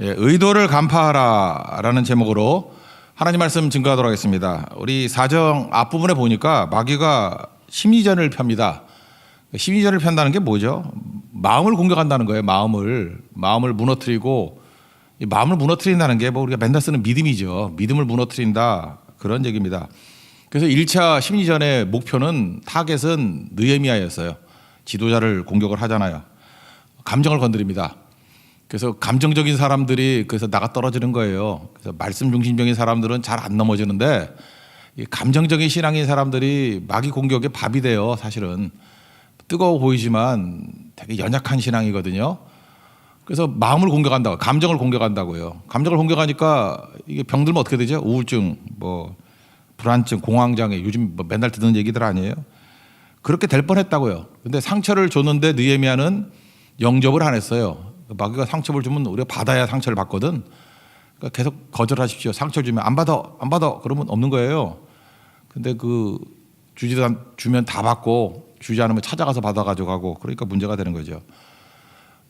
예, 의도를 간파하라라는 제목으로 하나님 말씀 증거하도록 하겠습니다. 우리 사정 앞부분에 보니까 마귀가 심리전을 펴니다. 심리전을 편다는 게 뭐죠? 마음을 공격한다는 거예요. 마음을 마음을 무너뜨리고 이 마음을 무너뜨린다는 게 뭐 우리가 맨날 쓰는 믿음이죠. 믿음을 무너뜨린다 그런 얘기입니다. 그래서 1차 심리전의 목표는 타겟은 느헤미야였어요. 지도자를 공격을 하잖아요. 감정을 건드립니다. 그래서 감정적인 사람들이 그래서 나가 떨어지는 거예요. 그래서 말씀 중심적인 사람들은 잘 안 넘어지는데 이 감정적인 신앙인 사람들이 마귀 공격의 밥이 돼요. 사실은 뜨거워 보이지만 되게 연약한 신앙이거든요. 그래서 마음을 공격한다고, 감정을 공격한다고요. 감정을 공격하니까 이게 병들면 어떻게 되죠? 우울증, 뭐 불안증, 공황장애, 요즘 뭐 맨날 듣는 얘기들 아니에요? 그렇게 될 뻔했다고요. 근데 상처를 줬는데 느헤미야는 영접을 안 했어요. 마귀가 상처를 주면 우리가 받아야 상처를 받거든. 그러니까 계속 거절하십시오. 상처 주면 안 받아, 안 받아. 그러면 없는 거예요. 근데 그 주지도 않- 주면 다 받고 주지 않으면 찾아가서 받아가지고 가고 그러니까 문제가 되는 거죠.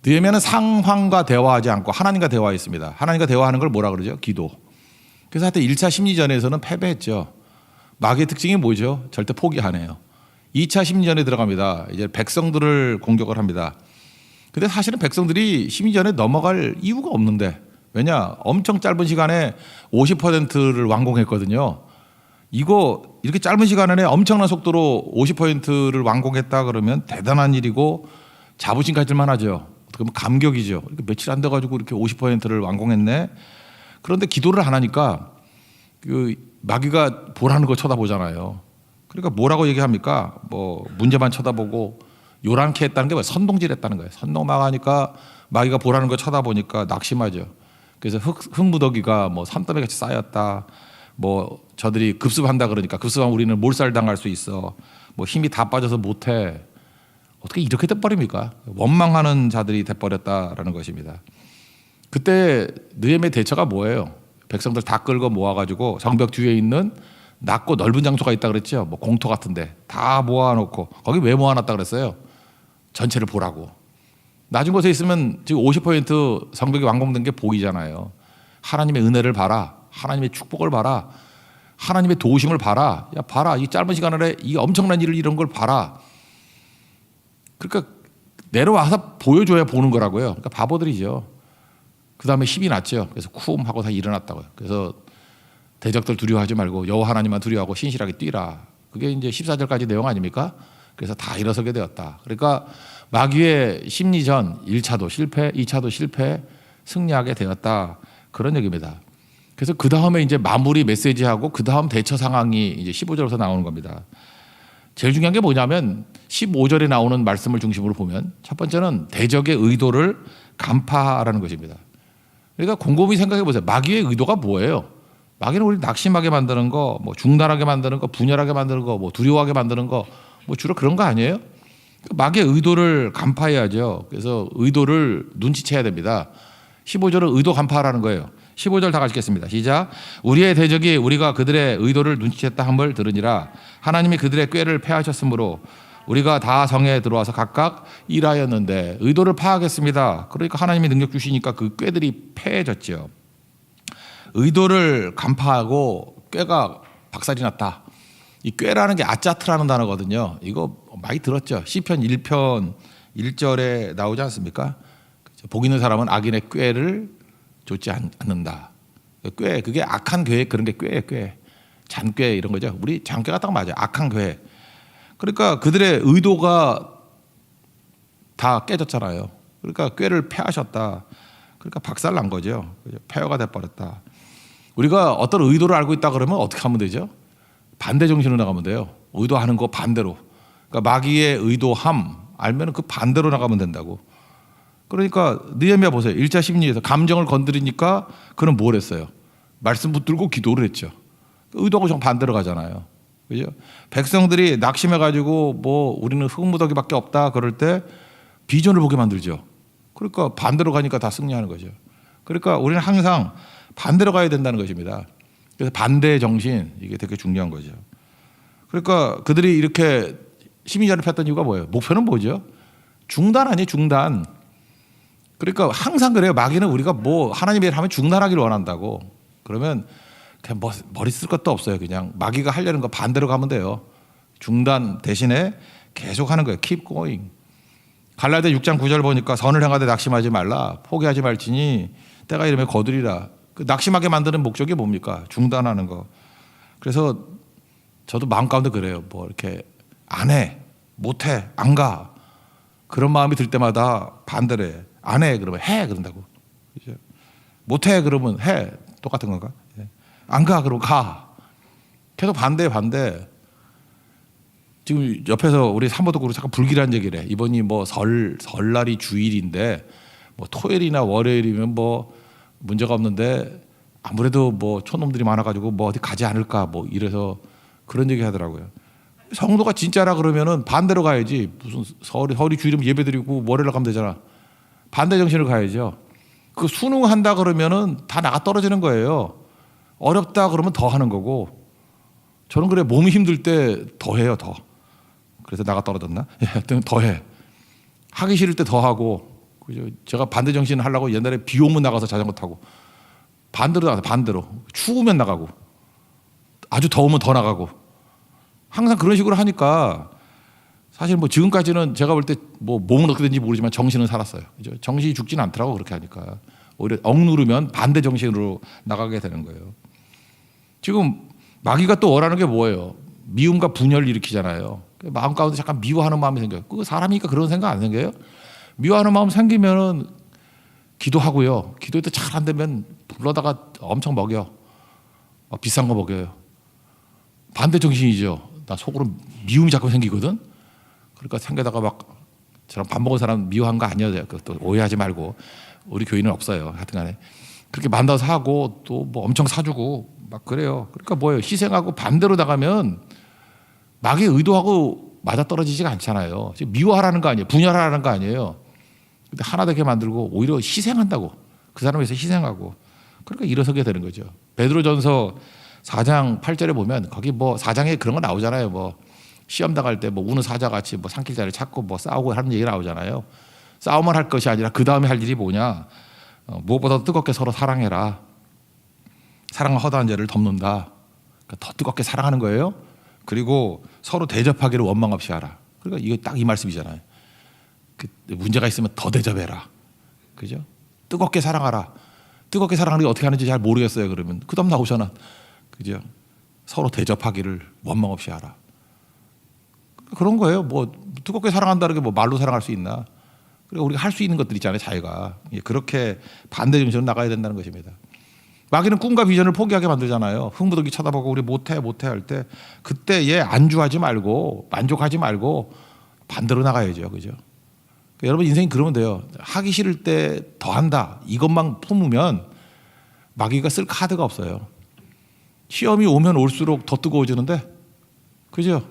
느헤미야는 상황과 대화하지 않고 하나님과 대화했습니다. 하나님과 대화하는 걸 뭐라 그러죠? 기도. 그래서 하여튼 1차 심리전에서는 패배했죠. 마귀의 특징이 뭐죠? 절대 포기 안 해요. 2차 심리전에 들어갑니다. 이제 백성들을 공격을 합니다. 근데 사실은 백성들이 심리전에 넘어갈 이유가 없는데 왜냐? 엄청 짧은 시간에 50%를 완공했거든요. 이거 이렇게 짧은 시간 안에 엄청난 속도로 50%를 완공했다 그러면 대단한 일이고 자부심 가질만 하죠. 어떻게 감격이죠. 며칠 안 돼가지고 이렇게 50%를 완공했네. 그런데 기도를 안 하니까 그 마귀가 보라는 거 쳐다보잖아요. 그러니까 뭐라고 얘기합니까? 뭐 문제만 쳐다보고 요란케 했다는 게 뭐야? 선동질했다는 거예요. 선동막 하니까 마귀가 보라는 거 쳐다보니까 낙심하죠. 그래서 흙, 흙무더기가 뭐 산더미 같이 쌓였다. 뭐 저들이 급습한다 그러니까 급습하면 우리는 몰살당할 수 있어. 뭐 힘이 다 빠져서 못해. 어떻게 이렇게 돼버립니까? 원망하는 자들이 돼버렸다라는 것입니다. 그때 느헤미의 대처가 뭐예요? 백성들 다 끌고 모아가지고 성벽 뒤에 있는 낮고 넓은 장소가 있다 그랬죠. 뭐 공터 같은데 다 모아놓고 거기 왜 모아놨다 그랬어요? 전체를 보라고. 낮은 곳에 있으면 지금 50% 성벽이 완공된 게 보이잖아요. 하나님의 은혜를 봐라. 하나님의 축복을 봐라. 하나님의 도우심을 봐라. 야 봐라. 이 짧은 시간 안에 이 엄청난 일을 이런 걸 봐라. 그러니까 내려와서 보여줘야 보는 거라고요. 그러니까 바보들이죠. 그 다음에 힘이 났죠. 그래서 쿵 하고 다 일어났다고요. 그래서 대적들 두려워하지 말고 여호와 하나님만 두려워하고 신실하게 뛰라. 그게 이제 14절까지 내용 아닙니까? 그래서 다 일어서게 되었다. 그러니까 마귀의 심리전 1차도 실패, 2차도 실패, 승리하게 되었다. 그런 얘기입니다. 그래서 그 다음에 이제 마무리 메시지하고 그 다음 대처 상황이 이제 15절에서 나오는 겁니다. 제일 중요한 게 뭐냐면 15절에 나오는 말씀을 중심으로 보면 첫 번째는 대적의 의도를 간파하라는 것입니다. 그러니까 곰곰이 생각해 보세요. 마귀의 의도가 뭐예요? 마귀는 우리 낙심하게 만드는 거, 뭐 중단하게 만드는 거, 분열하게 만드는 거, 뭐 두려워하게 만드는 거, 뭐 주로 그런 거 아니에요? 그 마귀의 의도를 간파해야죠. 그래서 의도를 눈치채야 됩니다. 15절은 의도 간파하라는 거예요. 15절 다 같이 읽겠습니다. 시작. 우리의 대적이 우리가 그들의 의도를 눈치챘다 함을 들으니라. 하나님이 그들의 꾀를 패하셨으므로 우리가 다 성에 들어와서 각각 일하였는데 의도를 파악했습니다. 그러니까 하나님이 능력 주시니까 그 꾀들이 패해졌죠. 의도를 간파하고 꾀가 박살이 났다. 이 꾀라는 게 아짜트라는 단어거든요. 이거 많이 들었죠. 시편 1편 1절에 나오지 않습니까? 복 있는 사람은 악인의 꾀를 좇지 않- 않는다. 꾀 그게 악한 계획 그런 게 꾀예요, 꾀. 잔꾀 이런 거죠. 우리 잔꾀 같다고 맞아요. 악한 계획. 그러니까 그들의 의도가 다 깨졌잖아요. 그러니까 꾀를 패하셨다. 그러니까 박살 난 거죠. 폐허가 돼 버렸다. 우리가 어떤 의도를 알고 있다 그러면 어떻게 하면 되죠? 반대 정신으로 나가면 돼요. 의도하는 거 반대로. 그러니까 마귀의 의도함 알면 그 반대로 나가면 된다고. 그러니까 느헤미야 보세요. 1차 심리에서 감정을 건드리니까 그는 뭘 했어요? 말씀 붙들고 기도를 했죠. 의도가 정 반대로 가잖아요. 그죠? 백성들이 낙심해 가지고 뭐 우리는 흙무더기밖에 없다 그럴 때 비전을 보게 만들죠. 그러니까 반대로 가니까 다 승리하는 거죠. 그러니까 우리는 항상 반대로 가야 된다는 것입니다. 그래서 반대 정신 이게 되게 중요한 거죠. 그러니까 그들이 이렇게 심리전을 폈던 이유가 뭐예요? 목표는 뭐죠? 중단 아니에요, 중단. 그러니까 항상 그래요. 마귀는 우리가 뭐 하나님의 일 하면 중단하기를 원한다고. 그러면 그냥 뭐, 머리 쓸 것도 없어요. 그냥 마귀가 하려는 거 반대로 가면 돼요. 중단 대신에 계속 하는 거예요. keep going. 갈라디아 6장 9절 보니까 선을 행하되 낙심하지 말라. 포기하지 말지니 때가 이르면 거두리라. 그 낙심하게 만드는 목적이 뭡니까? 중단하는 거. 그래서 저도 마음 가운데 그래요. 뭐 이렇게 안 해, 못 해, 안 가. 그런 마음이 들 때마다 반대로 해. 안 해, 그러면 해, 그런다고. 못 해, 그러면 해. 똑같은 건가? 예. 안 가, 그러면 가. 계속 반대, 반대. 지금 옆에서 우리 사모도 그렇고 잠깐 불길한 얘기를 해. 이번이 뭐 설, 설날이 주일인데 뭐 토요일이나 월요일이면 뭐 문제가 없는데 아무래도 뭐 촌놈들이 많아가지고 뭐 어디 가지 않을까 뭐 이래서 그런 얘기 하더라고요. 성도가 진짜라 그러면은 반대로 가야지 무슨 설이 설이 주일이면 예배드리고 월요일 가면 되잖아. 반대 정신을 가야죠. 그 수능한다 그러면은 다 나가 떨어지는 거예요. 어렵다 그러면 더 하는 거고 저는 그래 몸이 힘들 때 더 해요 더. 그래서 나가 떨어졌나? 예, 하여튼 더 해. 하기 싫을 때 더 하고 그죠? 제가 반대 정신 하려고 옛날에 비 오면 나가서 자전거 타고 반대로 나가서 반대로 추우면 나가고 아주 더우면 더 나가고 항상 그런 식으로 하니까 사실 뭐 지금까지는 제가 볼 때 뭐 몸은 어떻게 된지 모르지만 정신은 살았어요. 그죠? 정신이 죽지는 않더라고 그렇게 하니까 오히려 억누르면 반대 정신으로 나가게 되는 거예요. 지금 마귀가 또 원하는 게 뭐예요? 미움과 분열을 일으키잖아요. 마음 가운데 잠깐 미워하는 마음이 생겨요. 그 사람이니까 그런 생각 안 생겨요? 미워하는 마음 생기면은 기도하고요. 기도도 잘 안 되면 불러다가 엄청 먹여. 어, 비싼 거 먹여요. 반대 정신이죠. 나 속으로 미움이 자꾸 생기거든. 그러니까 생겨다가 막 저런 밥 먹은 사람 미워한 거 아니어요. 또 오해하지 말고 우리 교인은 없어요. 하여튼간에 그렇게 만나서 하고 또 뭐 엄청 사주고 막 그래요. 그러니까 뭐예요? 희생하고 반대로 나가면 마귀 의도하고 맞아 떨어지지가 않잖아요. 미워하라는 거 아니에요. 분열하라는 거 아니에요. 근데 하나 되게 만들고 오히려 희생한다고 그 사람을 위해서 희생하고 그러니까 일어서게 되는 거죠. 베드로전서 4장 8절에 보면 거기 뭐 4장에 그런 거 나오잖아요. 뭐 시험 당할 때 뭐 우는 사자 같이 뭐 산길자를 찾고 뭐 싸우고 하는 얘기 나오잖아요. 싸움을 할 것이 아니라 그 다음에 할 일이 뭐냐? 어, 무엇보다 뜨겁게 서로 사랑해라. 사랑은 허다한 죄를 덮는다. 그러니까 더 뜨겁게 사랑하는 거예요. 그리고 서로 대접하기를 원망 없이 하라. 그러니까 이거 딱 이 말씀이잖아요. 그 문제가 있으면 더 대접해라. 그죠? 뜨겁게 사랑하라. 뜨겁게 사랑하는 게 어떻게 하는지 잘 모르겠어요. 그러면 그 다음 나오잖아. 그죠? 서로 대접하기를 원망 없이 하라. 그런 거예요. 뭐 뜨겁게 사랑한다는 게 뭐 말로 사랑할 수 있나? 그리고 우리가 할 수 있는 것들 있잖아요. 자기가 예, 그렇게 반대 정신으로 나가야 된다는 것입니다. 마귀는 꿈과 비전을 포기하게 만들잖아요. 흥부덕이 쳐다보고 우리 못해 못해 할 때 그때 얘 안주하지 말고 만족하지 말고 반대로 나가야죠. 그죠? 여러분 인생이 그러면 돼요. 하기 싫을 때 더 한다. 이것만 품으면 마귀가 쓸 카드가 없어요. 시험이 오면 올수록 더 뜨거워지는데, 그죠?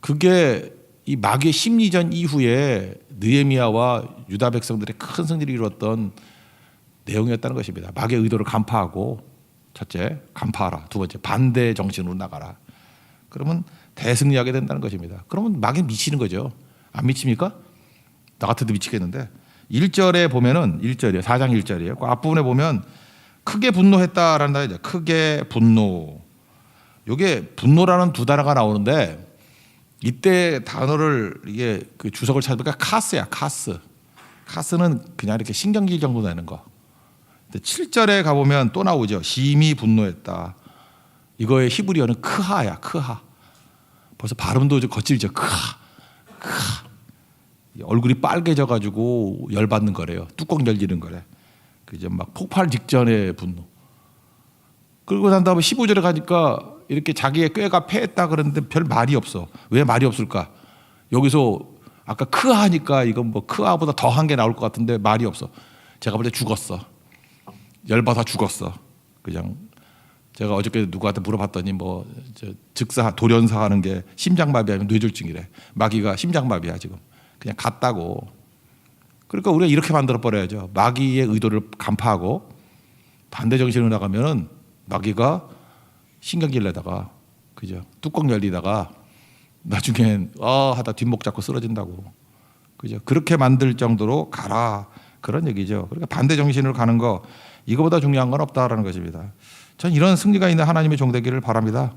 그게 이 마귀의 심리전 이후에 느헤미야와 유다 백성들의 큰 승리를 이뤘던 내용이었다는 것입니다. 마귀의 의도를 간파하고 첫째 간파하라. 두 번째 반대 정신으로 나가라. 그러면 대승리하게 된다는 것입니다. 그러면 마귀 미치는 거죠. 안 미칩니까? 나 같아도 미치겠는데 1절에 보면은 1절이에요. 4장 1절이에요. 그 앞부분에 보면 크게 분노했다라는 단어죠. 크게 분노. 요게 분노라는 두 단어가 나오는데 이때 단어를 이게 그 주석을 찾으니까 카스야, 카스. 카스는 그냥 이렇게 신경질 정도 되는 거. 근데 7절에 가 보면 또 나오죠. 심히 분노했다. 이거의 히브리어는 크하야, 크하. 벌써 발음도 좀 거칠죠. 크하, 크하. 얼굴이 빨개져 가지고 열받는 거래요. 뚜껑 열리는 거래. 그죠? 막 폭발 직전의 분노. 그리고 난 다음에 15절에 가니까 이렇게 자기의 꾀가 패했다 그러는데 별 말이 없어. 왜 말이 없을까? 여기서 아까 크하니까 이건 뭐 크하보다 더한 게 나올 것 같은데 말이 없어. 제가 볼 때 죽었어. 열받아 죽었어. 그냥 제가 어저께 누구한테 물어봤더니 뭐 즉사 돌연사 하는 게 심장마비하면 뇌졸중이래. 마귀가 심장마비야 지금. 그냥 갔다고. 그러니까 우리가 이렇게 만들어 버려야죠. 마귀의 의도를 간파하고 반대 정신으로 나가면은 마귀가 신경질 내다가 그죠 뚜껑 열리다가 나중엔 아 하다 뒷목 잡고 쓰러진다고 그죠 그렇게 만들 정도로 가라 그런 얘기죠. 그러니까 반대 정신으로 가는 거 이거보다 중요한 건 없다라는 것입니다. 전 이런 승리가 있는 하나님의 종되기를 바랍니다.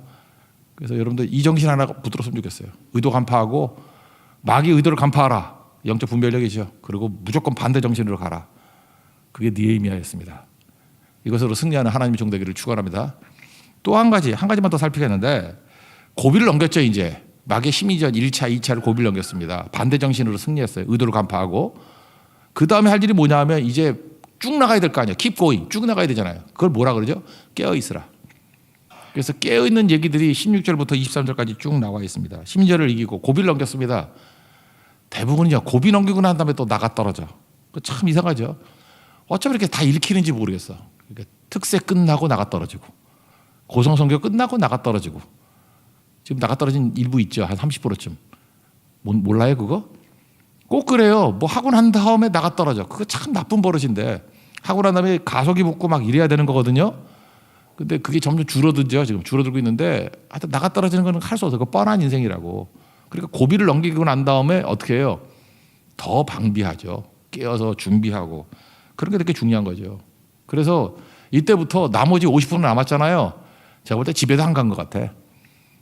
그래서 여러분들 이 정신 하나 붙들었으면 좋겠어요. 의도 간파하고 마귀 의도를 간파하라. 영적 분별력이죠. 그리고 무조건 반대 정신으로 가라. 그게 니에미아였습니다. 이것으로 승리하는 하나님의 종 되기를 축원합니다. 또 한 가지 한 가지만 더 살피겠는데 고비를 넘겼죠 이제 마귀의 심리전 1차, 2차를 고비를 넘겼습니다. 반대 정신으로 승리했어요. 의도를 간파하고 그 다음에 할 일이 뭐냐면 이제 쭉 나가야 될 거 아니에요. keep going 쭉 나가야 되잖아요. 그걸 뭐라 그러죠? 깨어 있으라. 그래서 깨어 있는 얘기들이 16절부터 23절까지 쭉 나와 있습니다. 심리전을 이기고 고비를 넘겼습니다. 대부분이요 고비 넘기고 난 다음에 또 나가 떨어져. 그참 이상하죠. 어쩜 이렇게 다 읽히는지 모르겠어. 그러니까 특세 끝나고 나가 떨어지고 고성 성교 끝나고 나가 떨어지고 지금 나가 떨어진 일부 있죠 한 30%쯤 몰라요 그거? 꼭 그래요. 뭐 하고 난 다음에 나가 떨어져. 그거 참 나쁜 버릇인데 하고 난 다음에 가속이 붙고 막 이래야 되는 거거든요. 근데 그게 점점 줄어들죠. 지금 줄어들고 있는데 하여튼 나가 떨어지는 거는 할 수 없어요. 그거 뻔한 인생이라고. 그러니까 고비를 넘기고 난 다음에 어떻게 해요? 더 방비하죠. 깨어서 준비하고 그런 게 되게 중요한 거죠. 그래서 이때부터 나머지 50%는 남았잖아요. 제가 볼 때 집에도 안 간 것 같아.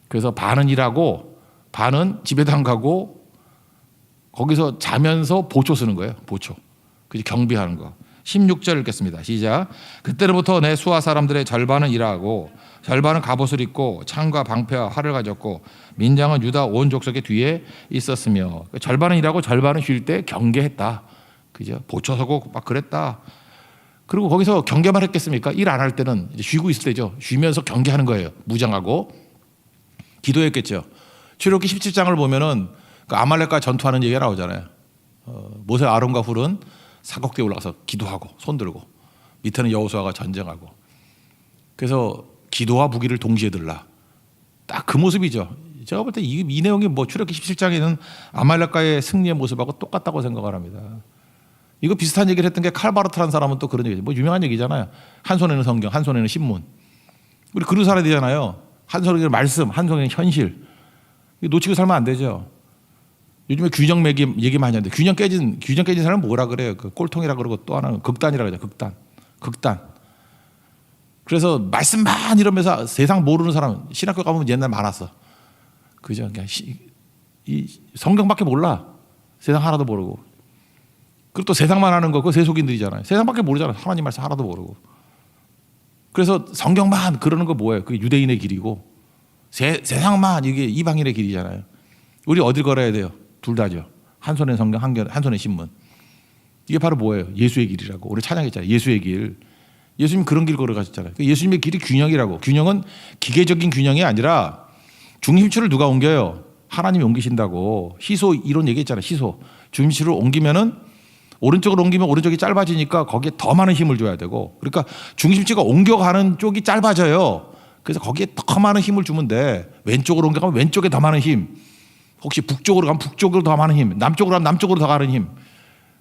그래서 반은 일하고 반은 집에도 안 가고 거기서 자면서 보초 쓰는 거예요. 보초. 그지 경비하는 거. 16절 읽겠습니다. 시작. 그때로부터 내 수하 사람들의 절반은 일하고 절반은 갑옷을 입고 창과 방패와 활을 가졌고 민장은 유다 온 족속의 뒤에 있었으며 절반은 일하고 절반은 쉴 때 경계했다. 그죠? 보초 서고 막 그랬다. 그리고 거기서 경계만 했겠습니까? 일 안 할 때는 쉬고 있을 때죠. 쉬면서 경계하는 거예요. 무장하고 기도했겠죠. 출애굽기 17장을 보면은 그 아말렉과 전투하는 얘기가 나오잖아요. 어, 모세 아론과 훌은 사곡대에 올라가서 기도하고 손 들고 밑에는 여호수아가 전쟁하고 그래서 기도와 무기를 동시에 들라. 딱 그 모습이죠. 제가 볼 때이 이 내용이 뭐 출애굽기 17장에는 아말렉과의 승리의 모습하고 똑같다고 생각을 합니다. 이거 비슷한 얘기를 했던 게 칼바르트라는 사람은 또 그런 얘기죠. 뭐 유명한 얘기잖아요. 한 손에는 성경, 한 손에는 신문. 우리 그릇 살아야 되잖아요. 한 손에는 말씀, 한 손에는 현실. 놓치고 살면 안 되죠. 요즘에 균형 매기 얘기 많이 하는데 균형 깨진 균형 깨진 사람은 뭐라 그래요? 그 꼴통이라 그러고 또 하나는 극단이라 그러죠. 극단. 극단. 그래서 말씀만 이러면서 세상 모르는 사람 신학교 가보면 옛날 많았어. 그죠? 그냥 시, 이 성경밖에 몰라. 세상 하나도 모르고. 그리고 또 세상만 하는 거, 그거 세속인들이잖아요. 세상밖에 모르잖아요. 하나님 말씀 하나도 모르고. 그래서 성경만 그러는 거 뭐예요? 그게 유대인의 길이고 세, 세상만 이게 이방인의 길이잖아요. 우리 어딜 걸어야 돼요? 둘 다죠. 한 손에 성경, 한, 한 손에 신문. 이게 바로 뭐예요? 예수의 길이라고. 우리 찬양했잖아요. 예수의 길. 예수님 그런 길 걸어가셨잖아요. 그 예수님의 길이 균형이라고. 균형은 기계적인 균형이 아니라 중심추를 누가 옮겨요? 하나님이 옮기신다고. 시소 이론 얘기했잖아요. 시소. 중심추를 옮기면은 오른쪽으로 옮기면 오른쪽이 짧아지니까 거기에 더 많은 힘을 줘야 되고 그러니까 중심지가 옮겨가는 쪽이 짧아져요. 그래서 거기에 더 많은 힘을 주면 돼. 왼쪽으로 옮겨가면 왼쪽에 더 많은 힘. 혹시 북쪽으로 가면 북쪽으로 더 많은 힘. 남쪽으로 가면 남쪽으로 더 가는 힘.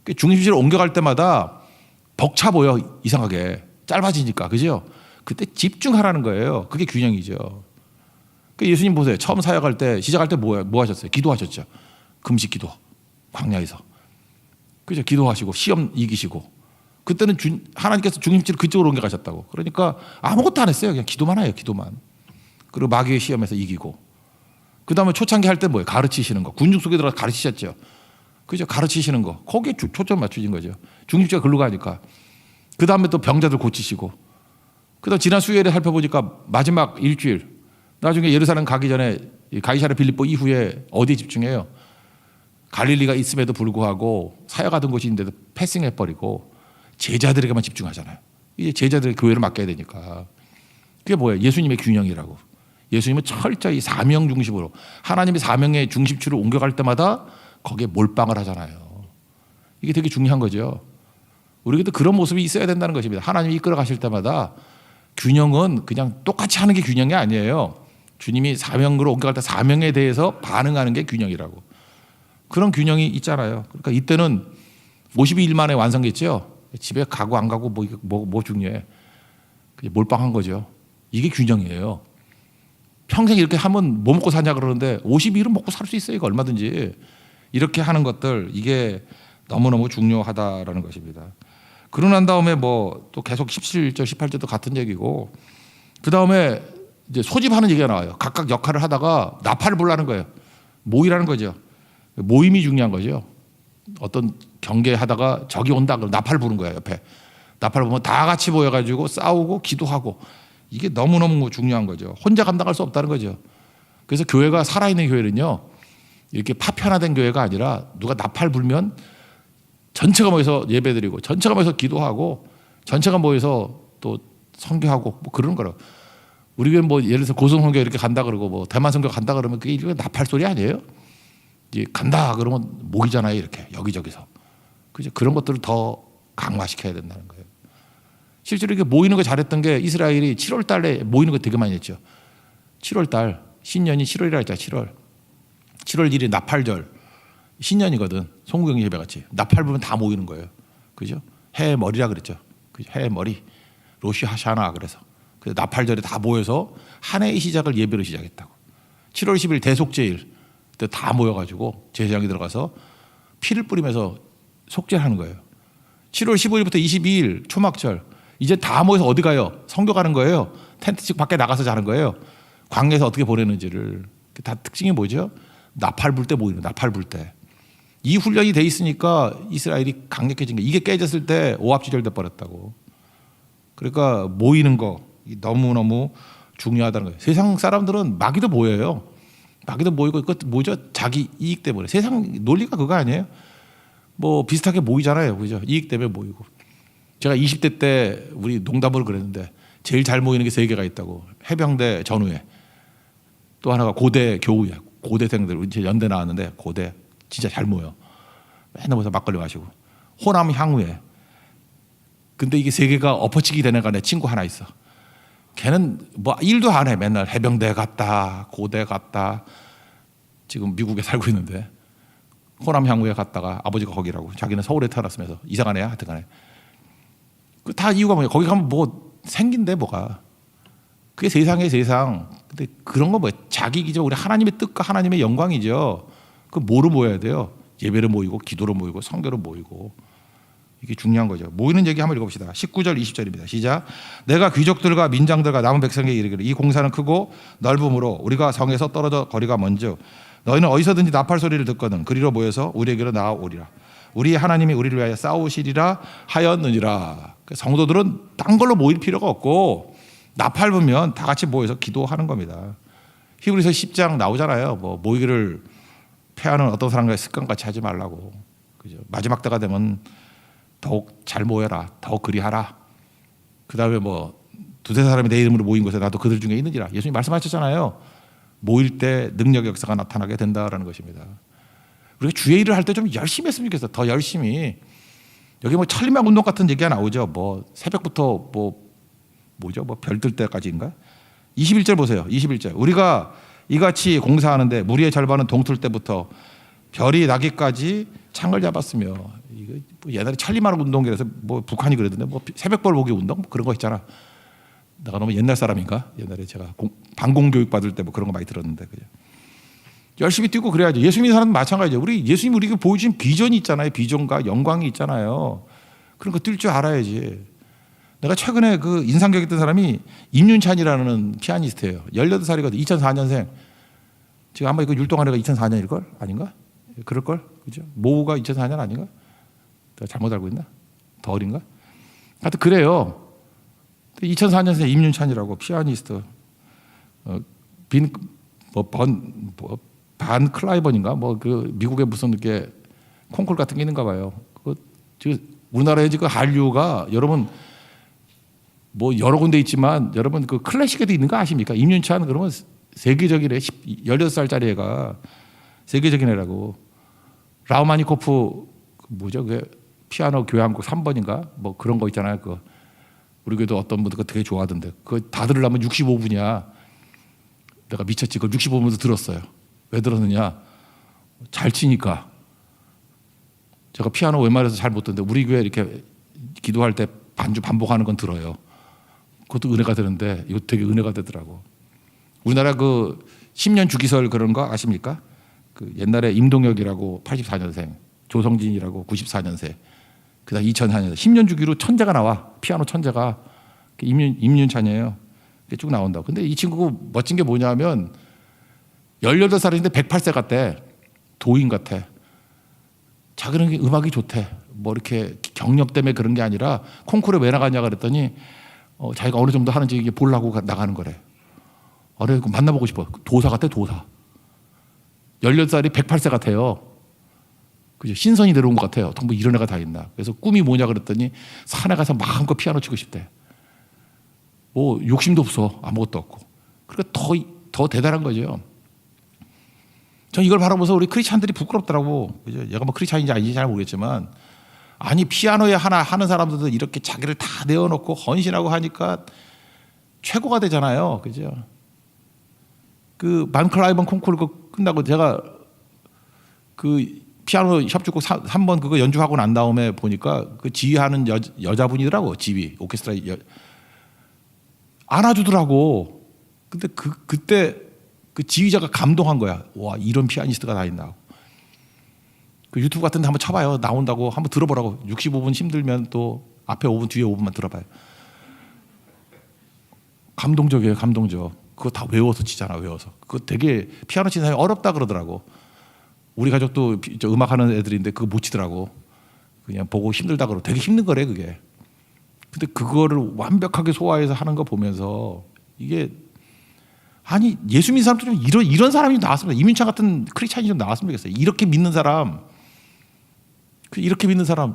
그 중심지를 옮겨갈 때마다 벅차 보여 이상하게 짧아지니까 그죠? 그때 집중하라는 거예요. 그게 균형이죠. 그 예수님 보세요. 처음 사역할 때 시작할 때뭐 뭐 하셨어요? 기도하셨죠. 금식 기도 광야에서. 그죠? 기도하시고 시험 이기시고 그때는 주, 하나님께서 중심지를 그쪽으로 옮겨가셨다고. 그러니까 아무것도 안 했어요. 그냥 기도만 해요. 기도만. 그리고 마귀의 시험에서 이기고. 그 다음에 초창기 할 때 뭐예요? 가르치시는 거. 군중 속에 들어가 가르치셨죠. 그죠? 가르치시는 거. 거기에 초- 초점 맞추신 거죠. 중심지가 글로 가니까. 그 다음에 또 병자들 고치시고. 그 다음 지난 수요일에 살펴보니까 마지막 일주일. 나중에 예루살렘 가기 전에 이 가이사르 빌립보 이후에 어디에 집중해요? 갈릴리가 있음에도 불구하고 사역하던 곳이 있는데도 패싱해버리고 제자들에게만 집중하잖아요. 이제 제자들의 교회를 맡겨야 되니까. 그게 뭐예요? 예수님의 균형이라고. 예수님은 철저히 사명 중심으로 하나님의 사명의 중심추를 옮겨갈 때마다 거기에 몰빵을 하잖아요. 이게 되게 중요한 거죠. 우리에게도 그런 모습이 있어야 된다는 것입니다. 하나님이 이끌어 가실 때마다 균형은 그냥 똑같이 하는 게 균형이 아니에요. 주님이 사명으로 옮겨갈 때 사명에 대해서 반응하는 게 균형이라고. 그런 균형이 있잖아요. 그러니까 이때는 52일 만에 완성됐죠. 집에 가고 안 가고 뭐, 뭐, 뭐 중요해. 몰빵한 거죠. 이게 균형이에요. 평생 이렇게 하면 뭐 먹고 사냐 그러는데 52일은 먹고 살 수 있어요. 이거 얼마든지. 이렇게 하는 것들 이게 너무너무 중요하다라는 것입니다. 그러고 난 다음에 뭐 또 계속 17절, 18절도 같은 얘기고 그 다음에 이제 소집하는 얘기가 나와요. 각각 역할을 하다가 나팔을 불라는 거예요. 모이라는 거죠. 모임이 중요한 거죠. 어떤 경계하다가 적이 온다 그럼 나팔 부는 거야 옆에. 나팔 보면 다 같이 모여가지고 싸우고 기도하고 이게 너무너무 중요한 거죠. 혼자 감당할 수 없다는 거죠. 그래서 교회가 살아있는 교회는요 이렇게 파편화된 교회가 아니라 누가 나팔 불면 전체가 모여서 예배드리고 전체가 모여서 기도하고 전체가 모여서 또 선교하고 뭐 그런 거라. 우리 교회 뭐 예를 들어서 고성 선교 이렇게 간다 그러고 뭐 대만 선교 간다 그러면 그게 일종의 나팔 소리 아니에요? 이제 간다 그러면 모이잖아요 이렇게 여기저기서. 그죠? 그런 것들을 더 강화시켜야 된다는 거예요. 실제로 이렇게 모이는 거 잘했던 게 이스라엘이 7월 달에 모이는 거 되게 많이 했죠. 7월 달 신년이 7월이라 했잖아 7월. 7월 1일 나팔절 신년이거든. 송구경 예배 같이 나팔 불면 다 모이는 거예요. 그죠? 해 머리라 그랬죠. 그죠? 해 머리 로시 하샤나 그래서 그 나팔절에 다 모여서 한 해의 시작을 예배로 시작했다고. 7월 10일 대속제일 때 다 모여가지고 제사장이 들어가서 피를 뿌리면서 속죄하는 거예요. 7월 15일부터 22일 초막절 이제 다 모여서 어디 가요? 성교 가는 거예요. 텐트집 밖에 나가서 자는 거예요. 광야에서 어떻게 보내는지를 다 특징이 뭐죠? 나팔 불 때 모이는. 나팔 불 때. 이 훈련이 돼 있으니까 이스라엘이 강력해진 거. 이게 깨졌을 때 오합지졸 돼 버렸다고. 그러니까 모이는 거 너무 너무 중요하다는 거예요. 세상 사람들은 마귀도 모여요. 마귀도 모이고 그것 뭐죠? 자기 이익 때문에 세상 논리가 그거 아니에요? 뭐 비슷하게 모이잖아요, 그죠? 이익 때문에 모이고. 제가 20대 때 우리 농담으로 그랬는데 제일 잘 모이는 게 세 개가 있다고. 해병대 전후에 또 하나가 고대 교우야. 고대생들 이제 연대 나왔는데 고대 진짜 잘 모여. 맨날 모여서 막걸리 마시고 호남 향후에. 근데 이게 세 개가 엎어치기 되는 간에 친구 하나 있어. 걔는 뭐 일도 안 해. 맨날 해병대 갔다, 고대 갔다. 지금 미국에 살고 있는데 호남 향후에 갔다가 아버지가 거기라고. 자기는 서울에 태어났으면서 애야. 하여튼간에. 그다 이유가 뭐야? 거기 가면 뭐 생긴데 뭐가. 그게 세상의 세상. 근데 그런 거 뭐야? 자기 기죠. 우리 하나님의 뜻과 하나님의 영광이죠. 그 뭐로 모여야 돼요? 예배로 모이고 기도로 모이고 성교로 모이고 이게 중요한 거죠. 모이는 얘기 한번 읽어봅시다. 19절 20절입니다. 시작. 내가 귀족들과 민장들과 남은 백성에게 이르기를 이 공사는 크고 넓음으로 우리가 성에서 떨어져 거리가 먼저 너희는 어디서든지 나팔 소리를 듣거든 그리로 모여서 우리에게로 나아오리라. 우리 하나님이 우리를 위하여 싸우시리라 하였느니라. 그 성도들은 딴 걸로 모일 필요가 없고 나팔 불면 다 같이 모여서 기도하는 겁니다. 히브리서 10장 나오잖아요. 뭐 모이기를 패하는 어떤 사람과의 습관같이 하지 말라고. 그죠? 마지막 때가 되면 더욱 잘 모여라. 더욱 그리하라. 그다음에 뭐 두세 사람이 내 이름으로 모인 곳에 나도 그들 중에 있느니라. 예수님 말씀하셨잖아요. 모일 때 능력 역사가 나타나게 된다라는 것입니다. 우리가 주의 일을 할 때 좀 열심히 했으면 좋겠어. 더 열심히. 여기 뭐 천리막 운동 같은 얘기가 나오죠. 뭐 새벽부터 뭐 뭐죠? 뭐 별들 때까지인가? 21절 보세요. 21절. 우리가 이같이 공사하는데 무리의 절반은 동틀 때부터 별이 나기까지 창을 잡았으며 이거 뭐 옛날에 천리막 운동이라서 뭐 북한이 그러던데 뭐 새벽벌 보기 운동 뭐 그런 거 있잖아. 내가 너무 옛날 사람인가? 옛날에 제가 공, 방공 교육 받을 때 뭐 그런 거 많이 들었는데 그죠. 열심히 뛰고 그래야죠. 예수 믿는 사람도 마찬가지죠. 우리 예수님 우리에게 보여주신 비전이 있잖아요. 비전과 영광이 있잖아요. 그런 거 뛸 줄 알아야지. 내가 최근에 그 인상 깊었던 사람이 임윤찬이라는 피아니스트예요. 18살이거든. 2004년생. 지금 아마 이거 율동한 애가 2004년일걸? 아닌가? 그럴걸? 그죠? 모우가 2004년 아닌가? 잘못 알고 있나? 더 어린가? 하여튼 그래요. 2004년생 임윤찬이라고 피아니스트. 어, 빈, 뭐, 번, 뭐, 반 클라이번인가? 뭐, 그, 미국에 무슨 이렇게 콩쿨 같은 게 있는가 봐요. 그, 우리나라에 지금 한류가 여러분 뭐 여러 군데 있지만 여러분 그 클래식에도 있는 거 아십니까? 임윤찬 그러면 세계적이래. 16살짜리 애가 세계적인 애라고. 라우마니코프 그 뭐죠? 그 피아노 교향곡 3번인가? 뭐 그런 거 있잖아요. 그 우리 교도 어떤 분들 그 되게 좋아하던데. 그거 다 들으려면 65분이야. 내가 미쳤지. 그걸 65분도 들었어요. 왜 들었느냐? 잘 치니까. 제가 피아노 웬만해서 잘 못 듣는데 우리 교회 이렇게 기도할 때 반주 반복하는 건 들어요. 그것도 은혜가 되는데 이거 되게 은혜가 되더라고. 우리나라 그 10년 주기설 그런 거 아십니까? 그 옛날에 임동혁이라고 84년생 조성진이라고 94년생. 그다음 2004년에 10년 주기로 천재가 나와. 피아노 천재가 임윤 임윤찬이에요. 쭉 나온다. 근데 이 친구가 멋진 게 뭐냐면 18살인데 108세 같대. 도인 같아. 자기는 음악이 좋대. 뭐 이렇게 경력 때문에 그런 게 아니라 콩쿠르에 왜 나가냐 그랬더니 어, 자기가 어느 정도 하는지 이게 보려고 가- 나가는 거래. 어래 그 만나보고 싶어. 도사 같아 도사. 18살이 108세 같아요. 그죠? 신선이 내려온 것 같아요. 뭐 이런 애가 다 있나. 그래서 꿈이 뭐냐 그랬더니 산에 가서 마음껏 피아노 치고 싶대. 뭐 욕심도 없어. 아무것도 없고. 그러니까 더, 더 대단한 거죠. 전 이걸 바라보면서 우리 크리스찬들이 부끄럽더라고. 그죠? 얘가 뭐 크리스찬인지 아닌지 잘 모르겠지만 아니 피아노에 하나 하는 사람들도 이렇게 자기를 다 내어놓고 헌신하고 하니까 최고가 되잖아요. 그죠? 그 만클라이번 콩쿠르 그 끝나고 제가 그 피아노 협주곡 3번 그거 연주하고 난 다음에 보니까 그 지휘하는 여, 여자분이더라고 지휘 오케스트라 여, 안아주더라고. 근데 그 그때 그 지휘자가 감동한 거야. 와 이런 피아니스트가 다 있나. 그 유튜브 같은 데 한번 쳐봐요. 나온다고 한번 들어보라고. 65분 힘들면 또 앞에 5분 뒤에 5분만 들어봐요. 감동적이에요. 감동적. 그거 다 외워서 치잖아. 외워서. 그거 되게 피아노 치는 사람이 어렵다 그러더라고. 우리 가족도 피- 저 음악 하는 애들인데 그거 못 치더라고. 그냥 보고 힘들다 그러고 되게 힘든 거래 그게. 근데 그거를 완벽하게 소화해서 하는 거 보면서 이게 아니 예수 믿는 사람들 좀 이런 이런 사람이 나왔으면 이민찬 같은 크리스찬이 좀 나왔으면 좋겠어요. 이렇게 믿는 사람, 그 이렇게 믿는 사람,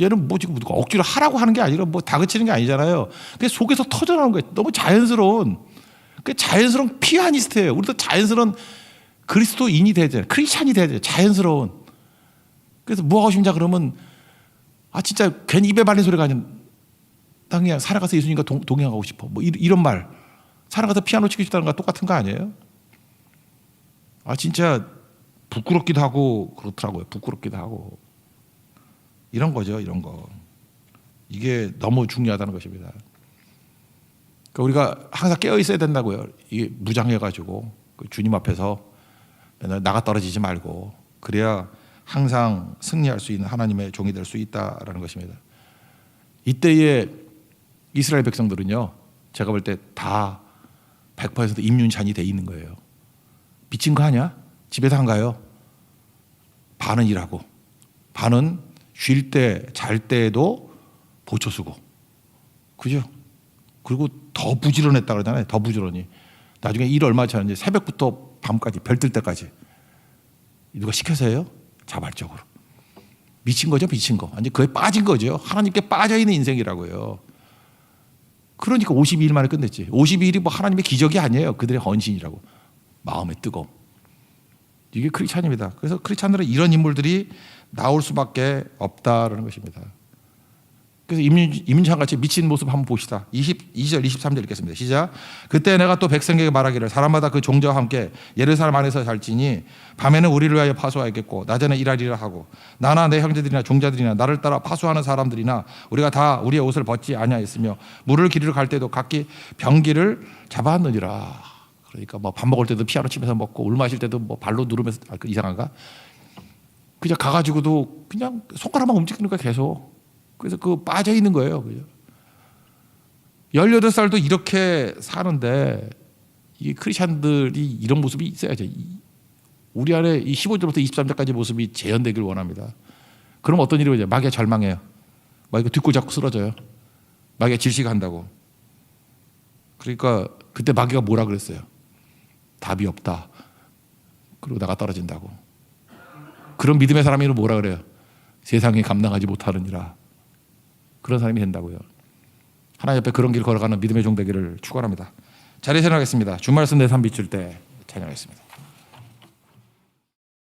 얘는 뭐 지금 억지로 하라고 하는 게 아니라 뭐 다그치는 게 아니잖아요. 그 속에서 터져 나오는 거예요. 너무 자연스러운, 그 자연스러운 피아니스트예요. 우리도 자연스러운 그리스도인이 돼, 크리스찬이 돼, 자연스러운. 그래서 뭐 하고 싶냐 그러면 아 진짜 괜히 입에 발린 소리가 아니야. 나 그냥 살아가서 예수님과 동, 동행하고 싶어. 뭐 이- 이런 말. 살아가서 피아노 치고 싶다는 거 똑같은 거 아니에요? 아 진짜 부끄럽기도 하고 그렇더라고요. 부끄럽기도 하고 이런 거죠. 이런 거 이게 너무 중요하다는 것입니다. 그러니까 우리가 항상 깨어 있어야 된다고요. 이게 무장해 가지고 그 주님 앞에서 맨날 나가 떨어지지 말고 그래야 항상 승리할 수 있는 하나님의 종이 될 수 있다라는 것입니다. 이때의 이스라엘 백성들은요, 제가 볼 때 다 100% 임윤찬이 돼 있는 거예요. 미친 거 아니야? 집에서 안 가요. 반은 일하고, 반은 쉴 때, 잘 때에도 보초 쓰고, 그죠? 그리고 더 부지런했다 그러잖아요. 더 부지런히. 나중에 일 얼마 차는지 새벽부터 밤까지 별 뜰 때까지 누가 시켜서 해요? 자발적으로. 미친 거죠, 미친 거. 완전 그에 빠진 거죠. 하나님께 빠져 있는 인생이라고요. 그러니까 52일 만에 끝냈지. 52일이 뭐 하나님의 기적이 아니에요. 그들의 헌신이라고. 마음의 뜨거움. 이게 크리스찬입니다. 그래서 크리스찬들은 이런 인물들이 나올 수밖에 없다라는 것입니다. 그래서 이민찬 같이 미친 모습 한번 봅시다. 20, 2절, 23절 읽겠습니다. 시작. 그때 내가 또 백성에게 말하기를 사람마다 그 종자와 함께 예루살렘 안에서 살지니 밤에는 우리를 위하여 파수하겠고 낮에는 일하리라 하고 나나 내 형제들이나 종자들이나 나를 따라 파수하는 사람들이나 우리가 다 우리의 옷을 벗지 아니하였으며 물을 기르러 갈 때도 각기 병기를 잡아왔느니라. 그러니까 뭐 밥 먹을 때도 피아노 치면서 먹고 물 마실 때도 뭐 발로 누르면서 아, 그 이상한가? 그냥 가가지고도 그냥 손가락만 움직이는 거야 계속. 그래서 그 빠져 있는 거예요. 그죠? 18살도 이렇게 사는데 이 크리스찬들이 이런 모습이 있어야죠. 이- 우리 안에 이 15절부터 23절까지 모습이 재현되길 원합니다. 그럼 어떤 일이 오죠? 마귀가 절망해요. 마귀가 뒷골 잡고 쓰러져요. 마귀가 질식한다고. 그러니까 그때 마귀가 뭐라 그랬어요? 답이 없다. 그리고 나가 떨어진다고. 그런 믿음의 사람이면 뭐라 그래요? 세상에 감당하지 못하느니라. 그런 사람이 된다고요. 하나님 옆에 그런 길 걸어가는 믿음의 종 되기를 축원합니다. 자리에 생각하겠습니다. 주말씀 내산 비출 때 찬양하겠습니다.